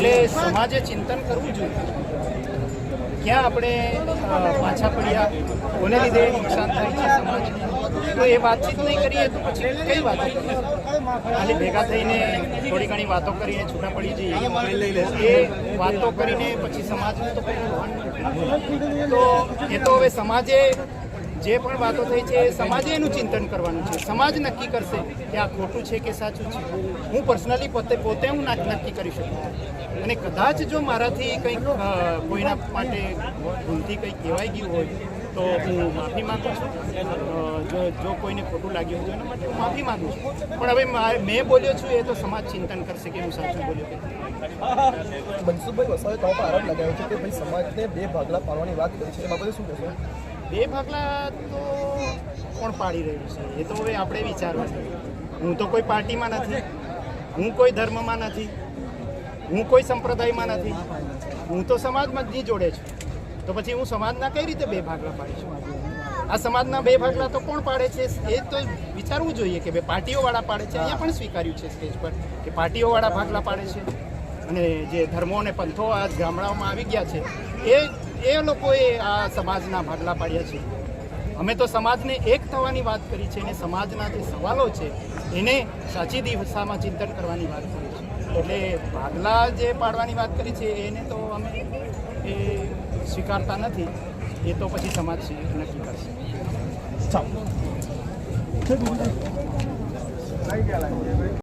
એટલે સમાજે ચિંતન કરવું જોઈએ. ક્યાં આપણે પાછા પડ્યા, કોને લીધે નુકસાન થાય છે સમાજને? તો એ વાતચીત નહીં કરીએ તો પછી કઈ વાતો ખાલી ભેગા થઈને થોડી ઘણી વાતો કરીને છૂટા પડી જઈએ. એ વાતો કરીને પછી સમાજનું તો તો એ તો હવે સમાજે જે પણ વાતો થઈ છે એ સમાજે એનું ચિંતન કરવાનું છે. સમાજ નક્કી કરશે કે આ ખોટું છે કે સાચું છે. હું પર્સનલી પોતે પોતે હું નક્કી કરી શકું. અને કદાચ જો મારાથી કંઈક કોઈના માટે ભૂલથી કંઈક કહેવાઈ ગયું હોય, તો હું માફી માંગુ છું. જો જો કોઈને ખોટું લાગ્યું હોય એના માટે હું માફી માંગુ છું. પણ હવે મા- બોલ્યો છું એ તો સમાજ ચિંતન કરશે કે હું સાચું બોલ્યો. મનસુખભાઈ વસાવે તો આરોપ લગાવ્યો છે કે ભાઈ સમાજને બે ભાગલા પાડવાની વાત કરી છે. એ બાબતે શું કહેશો? બે ભાગલા તો કોણ પાડી રહ્યું છે? એ તો હવે આપણે વિચારવાનું. હું તો કોઈ પાર્ટીમાં નથી. હું કોઈ ધર્મમાં નથી. હું કોઈ સંપ્રદાયમાં નથી. હું તો સમાજમાં જ જોડે છું. તો પછી હું સમાજના કઈ રીતે બે ભાગલા પાડીશું આ સમાજના બે ભાગલા તો કોણ પાડે છે? એ તો વિચારવું જોઈએ કે બે પાર્ટીઓવાળા પાડે છે. અહીંયા પણ સ્વીકાર્યું છે સ્ટેજ પર કે પાર્ટીઓવાળા ભાગલા પાડે છે. અને જે ધર્મો અને પંથો આ ગામડાઓમાં આવી ગયા છે, એ એ લોકોએ આ સમાજના ભાગલા પાડ્યા છે. અમે તો સમાજને એક થવાની વાત કરી છે અને સમાજના જે સવાલો છે, એને સાચી દિશામાં ચિંતન કરવાની વાત કરી છે. એટલે ભાગલા જે પાડવાની વાત કરી છે, એને તો અમે એ સ્વીકારતા નથી. એ તો પછી સમાજ નક્કી કરશે.